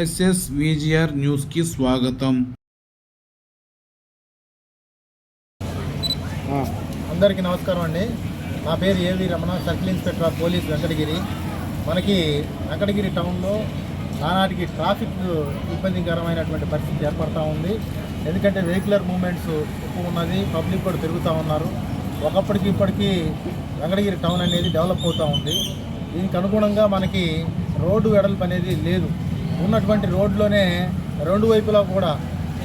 SS VGR న్యూస్కి స్వాగతం. అందరికీ నమస్కారం అండి. నా పేరు A V Ramana circle inspector of police Venkatagiri. మనకి వెంకటగిరి టౌన్లో నానాటికి ట్రాఫిక్ ఇబ్బందికరమైనటువంటి పరిస్థితి ఏర్పడుతూ ఉంది. ఎందుకంటే వెహికులర్ మూమెంట్స్ ఎక్కువ ఉన్నది పబ్లిక్ కూడా తిరుగుతూ ఉన్నారు. ఒకప్పటికి ఇప్పటికీ వెంకటగిరి టౌన్ అనేది డెవలప్ అవుతూ ఉంది. దీనికి అనుగుణంగా మనకి రోడ్డు వెడల్పు అనేది లేదు. ఉన్నటువంటి రోడ్లోనే రెండు వైపులా కూడా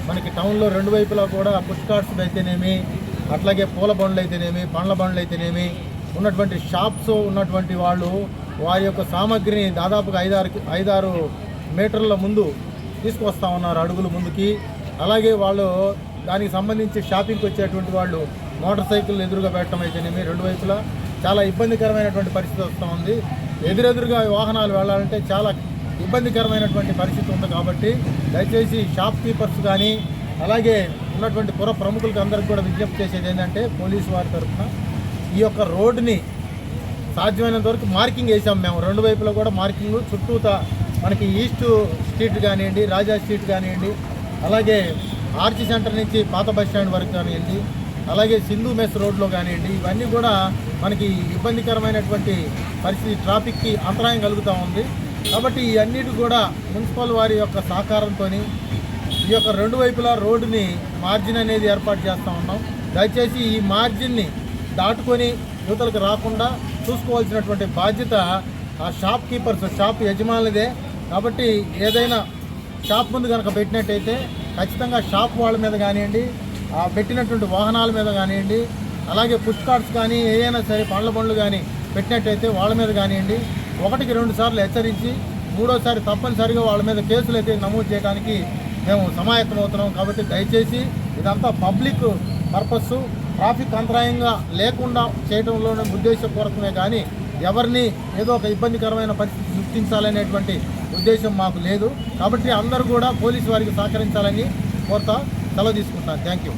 మనకి టౌన్లో రెండు వైపులా కూడా పుష్కార్డ్స్ అయితేనేమి అట్లాగే పూల బండ్లు అయితేనేమి పండ్ల బండ్లు అయితేనేమి ఉన్నటువంటి షాప్స్ ఉన్నటువంటి వాళ్ళు వారి యొక్క సామాగ్రిని దాదాపుగా ఐదారు ఐదారు మీటర్ల ముందు తీసుకొస్తా ఉన్నారు అడుగుల ముందుకి. అలాగే వాళ్ళు దానికి సంబంధించి షాపింగ్కి వచ్చేటువంటి వాళ్ళు మోటార్ సైకిల్ ఎదురుగా పెట్టడం అయితేనేమి రెండు వైపులా. చాలా ఇబ్బందికరమైనటువంటి పరిస్థితి వస్తూ ఉంది. ఎదురెదురుగా వాహనాలు వెళ్ళాలంటే చాలా ఇబ్బందికరమైనటువంటి పరిస్థితి ఉంది కాబట్టి దయచేసి షాప్ కీపర్స్ కానీ అలాగే ఉన్నటువంటి పుర ప్రముఖులకు అందరికి కూడా విజ్ఞప్తి చేసేది ఏంటంటే పోలీసు వారి తరఫున ఈ యొక్క రోడ్డుని సాధ్యమైనంత వరకు మార్కింగ్ వేసాం మేము. రెండు వైపులో కూడా మార్కింగ్ చుట్టూత మనకి ఈస్ట్ స్ట్రీట్ కానివ్వండి రాజా స్ట్రీట్ కానివ్వండి అలాగే ఆర్చి సెంటర్ నుంచి పాత బస్ స్టాండ్ వరకు కానివ్వండి అలాగే సింధు మెస్ రోడ్లో కానివ్వండి ఇవన్నీ కూడా మనకి ఇబ్బందికరమైనటువంటి పరిస్థితి ట్రాఫిక్కి అంతరాయం కలుగుతూ ఉంది. కాబట్టి ఈ అన్నిటి కూడా మున్సిపల్ వారి యొక్క సహకారంతో ఈ యొక్క రెండు వైపులా రోడ్డుని మార్జిన్ అనేది ఏర్పాటు చేస్తూ ఉన్నాం. దయచేసి ఈ మార్జిన్ని దాటుకొని యువతలకు రాకుండా చూసుకోవాల్సినటువంటి బాధ్యత ఆ షాప్ కీపర్స్ షాప్ యజమానులదే. కాబట్టి ఏదైనా షాప్ ముందు కనుక పెట్టినట్టయితే ఖచ్చితంగా షాప్ వాళ్ళ మీద కానివ్వండి ఆ పెట్టినటువంటి వాహనాల మీద కానివ్వండి అలాగే పుష్ కార్ట్స్ కానీ ఏదైనా సరే పండ్ల బండ్లు కానీ పెట్టినట్టయితే వాళ్ళ మీద కానివ్వండి ఒకటికి రెండు సార్లు హెచ్చరించి మూడోసారి తప్పనిసరిగా వాళ్ళ మీద కేసులు అయితే నమోదు చేయడానికి మేము సమాయత్తమవుతున్నాం కాబట్టి దయచేసి ఇదంతా పబ్లిక్ పర్పస్ ట్రాఫిక్ అంతరాయంగా లేకుండా చేయడంలోనే ఉద్దేశపూర్వకమే కానీ ఎవరిని ఏదో ఒక ఇబ్బందికరమైన పరిస్థితి సృష్టించాలనేటువంటి ఉద్దేశం మాకు లేదు. కాబట్టి అందరూ కూడా పోలీసు వారికి సహకరించాలని కోరుతా సెలవు తీసుకుంటాను. Thank you.